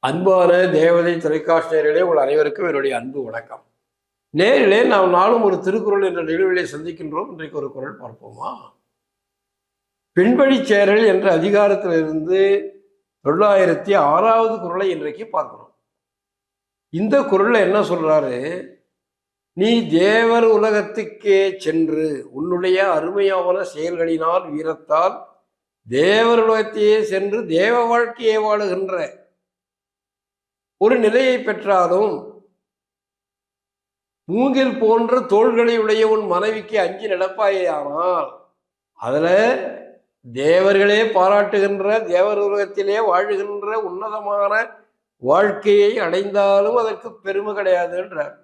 அன்பான தேவதை தொலைக்காட்சி நேரிலே உங்கள் அனைவருக்கும் என்னுடைய அன்பு வணக்கம். நேரிலே நாம் நாளும் ஒரு திருக்குறள் என்ற நிகழ்விலே சந்திக்கின்றோம். இன்றைக்கு ஒரு குரல் பார்ப்போமா? பெண்வழி சேரல் என்ற அதிகாரத்திலிருந்து தொள்ளாயிரத்தி ஆறாவது குரலை இன்றைக்கு பார்க்கிறோம். இந்த குரலில் என்ன சொல்றாரு? நீ தேவர் உலகத்துக்கே சென்று உன்னுடைய அருமையான செயல்களினால் வீரத்தால் தேவர் உலகத்தையே சென்று தேவ வாழ்க்கையை வாழுகின்ற ஒரு நிலையை பெற்றாலும் மூங்கில் போன்ற தோள்களை உடைய உன் மனைவிக்கு அஞ்சு நடப்பாயானால் அதுல தேவர்களே பாராட்டுகின்ற தேவர் உலகத்திலே வாழுகின்ற உன்னதமான வாழ்க்கையை அடைந்தாலும் அதற்கு பெருமை கிடையாதுன்றார்.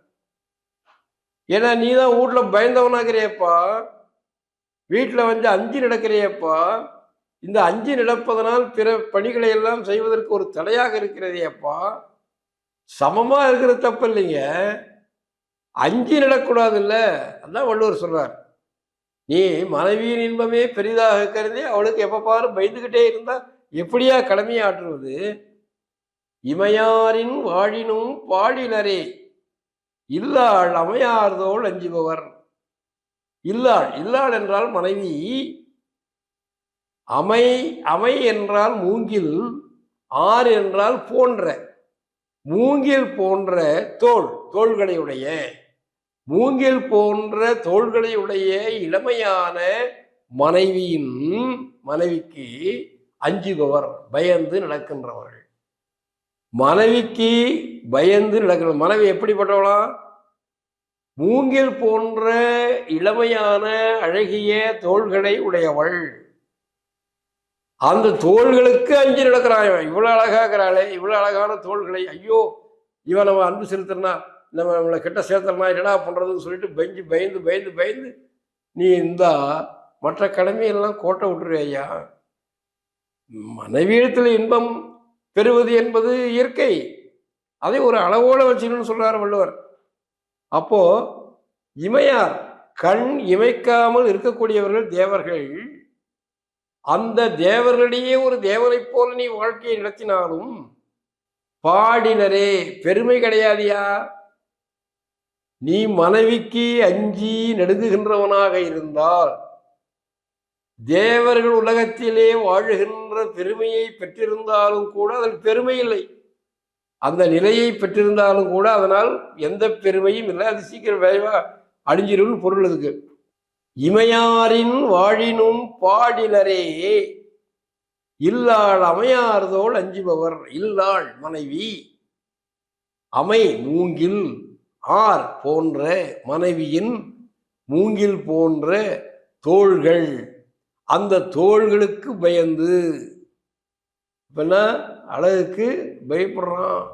ஏன்னா நீ தான் வீட்ல பயந்தவனாகிறியப்பா வீட்டில் வந்து அஞ்சு நடக்கிறியப்பா. இந்த அஞ்சு நடப்பதனால் பிற பணிகளை எல்லாம் செய்வதற்கு ஒரு தடையாக இருக்கிறதேப்பா. சமமாக இருக்கிற தப்பு இல்லைங்க. அஞ்சு நடக்கூடாதுல்ல. அதான் வள்ளுவர் சொல்றார். நீ மனைவியின் இன்பமே பெரிதாக கருதி அவளுக்கு எப்போ பாரு பயந்துகிட்டே இருந்தா எப்படியா கடமையாற்றுவது இமையாரின் வாழினும் பாடினரே. இல்லாள் அமையார்தோள் அஞ்சுபவர். இல்லாள் இல்லாள் என்றால் மனைவி. அமை அமை என்றால் மூங்கில். ஆறு என்றால் போன்ற. மூங்கில் போன்ற தோல் தோள்களையுடைய மூங்கில் போன்ற தோள்களையுடைய இளமையான மனைவியின் மனைவிக்கு அஞ்சுபவர் பயந்து நடக்கின்றவர்கள். மனைவிக்கு பயந்து நடக்கிற மனைவி எப்படிப்பட்டவளாம் மூங்கில் போன்ற இளமையான அழகிய தோள்களை உடையவள். அந்த தோள்களுக்கு அஞ்சு நடக்கிறான் இவன். இவ்வளோ அழகாகிறாளே இருக்கிறாளே அழகான தோள்களை. ஐயோ இவன் நம்ம அன்பு செலுத்துறனா நம்ம நம்மளை கிட்ட சேர்த்துறனா என்னடா பண்ணுறதுன்னு சொல்லிட்டு பெஞ்சு பயந்து பயந்து பயந்து நீ இருந்தா மற்ற கடமையெல்லாம் கோட்டை விட்டுரு ஐயா. மனைவியத்தில் இன்பம் பெறுவது என்பது இயற்கை. அதை ஒரு அளவோடு வச்சுக்கணும்னு சொல்கிறார் வள்ளுவர். அப்போ இமையார் கண் இமைக்காமல் இருக்கக்கூடியவர்கள் தேவர்கள். அந்த தேவர்களிடையே ஒரு தேவரைப் போல நீ வாழ்க்கையை நடத்தினாலும் பாடினரே பெருமை கிடையாதியா? நீ மனைவிக்கு அஞ்சி நடுங்குகின்றவனாக இருந்தால் தேவர்கள் உலகத்திலே வாழுகின்ற பெருமையை பெற்றிருந்தாலும் கூட அதில் பெருமை இல்லை. அந்த நிலையை பெற்றிருந்தாலும் கூட அதனால் எந்த பெருமையும் இல்லை. அது சீக்கிரம் விரைவாக அழிஞ்சிரும்னு பொருள் அதுக்கு. இமையாரின் வாழினும் பாடினரே இல்லாள் அமையார்தோள் அஞ்சுபவர் இல்லாள் மனைவி. அமை மூங்கில் ஆர் போன்ற மனைவியின் மூங்கில் போன்ற தோள்கள். அந்த தோள்களுக்கு பயந்து. இப்ப அழகுக்கு பயப்படுறான்.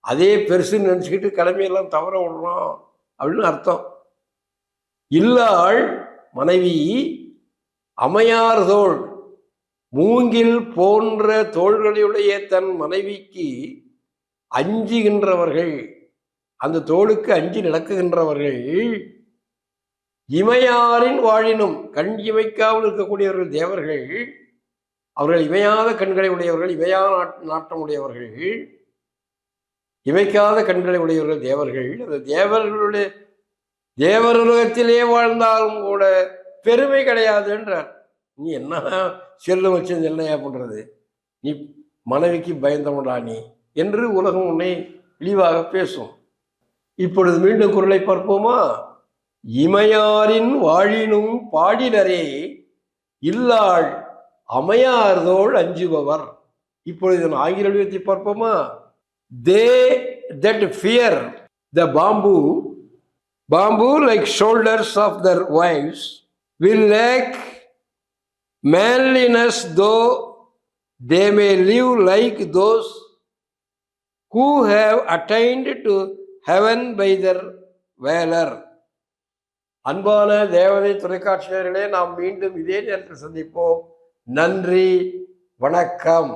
அதே பெருசுன்னு நினச்சிக்கிட்டு கடமையெல்லாம் தவற விடுறான் அப்படின்னு அர்த்தம். இல்லாள் மனைவி அமையார் தோள் மூங்கில் போன்ற தோள்களையுடைய தன் மனைவிக்கு அஞ்சுகின்றவர்கள். அந்த தோளுக்கு அஞ்சி நடக்குகின்றவர்கள். இமையாரின் வாழினும் கண் இமைக்காமல் இருக்கக்கூடியவர்கள் தேவர்கள். அவர்கள் இமையாத கண்களை உடையவர்கள் இமையா நாட்டம் உடையவர்கள். இமைக்காத கண்களை உடையவர்கள் தேவர்கள். அந்த தேவர்களுடைய தேவருலகத்திலே வாழ்ந்தாலும் கூட பெருமை கிடையாது என்றார். நீ என்ன செல்லும் வச்சு என்னையா பண்றது? நீ மனைவிக்கு பயந்தவன்டா நீ என்று உலகம் உன்னை இழிவாக பேசும். இப்பொழுது மீண்டும் குரலை பார்ப்போமா? இமையாரின் வாழினும் பாடினரே இல்லாள் அமையார்தோள் அஞ்சுபவர். இப்பொழுது இதன் ஆங்கில வடிவத்தை பார்ப்போமா? தே தட் ஃபியர் த பாம்பு bamboo like shoulders of their wives will lack manliness though they may live like those who have attained to heaven by their valor அன்பான தேவதை தொலைக்காட்சியர்களே நாம் மீண்டும் இதே நேரத்தில் சந்திப்போம் நன்றி வணக்கம்